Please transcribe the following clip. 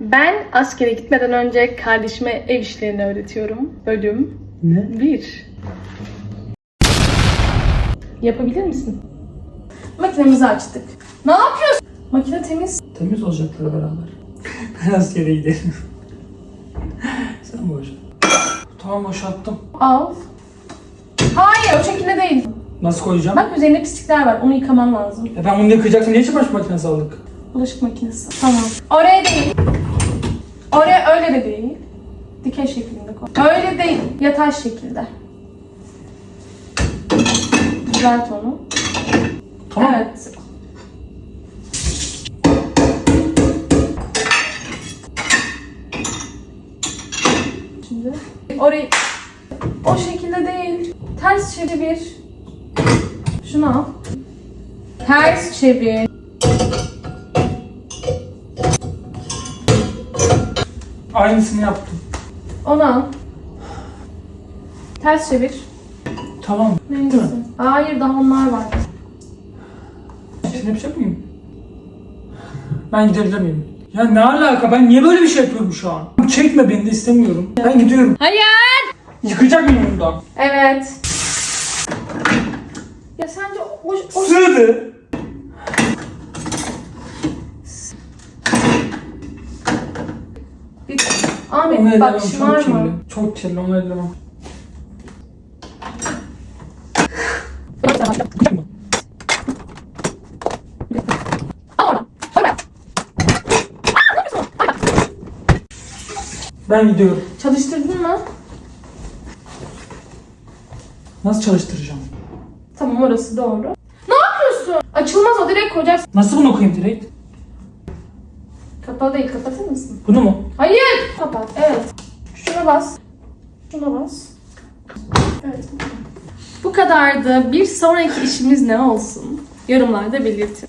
Ben askere gitmeden önce kardeşime ev işlerini öğretiyorum. Bölüm Ne? 1. Yapabilir misin? Makinemizi açtık. Ne yapıyorsun? Makine temiz. Temiz olacaklar beraber. ben askere gidelim. Sen boş. Tamam boşalttım. Al. Hayır o şekilde değil. Nasıl koyacağım? Bak üzerinde pislikler var. Onu yıkaman lazım. E ben bunu yıkayacaksam niye çamaşır makinesi aldık? Bulaşık makinesi. Tamam. Oraya değil. Oraya öyle de değil. Dikey şeklinde koy. Öyle değil. Yatay şekilde. Düzelt onu. Tamam. Evet. Şimdi orayı o şekilde değil. Ters çevir. Şunu al. Ters çevir. Aynısını yaptım. Onu al. Ters çevir. Tamam. Neyse. Hayır daha onlar var. Sen yapacak mıyım? Ben gidebilir miyim? Ya ne alaka? Ben niye böyle bir şey yapıyorum şu an? Çekme beni de istemiyorum. Ben gidiyorum. Hayır. Yıkayacak mıyım bundan? Evet. Ya sence o, o Sığdı. Bir, Onu bak edemem. Çok şımarma. kirli. Çok kirli. Onu edemem. Ben gidiyorum. Çalıştırdın mı? Nasıl çalıştıracağım? Tamam orası doğru. Ne yapıyorsun? Açılmaz o direkt koyacaksın. Nasıl bunu okuyayım direkt? Kapalı değil kapatır mısın? Bunu mu? Hayır. Kapat evet. Şuna bas. Şuna bas. Evet. Bu kadardı. Bir sonraki işimiz ne olsun? Yorumlarda belirtin.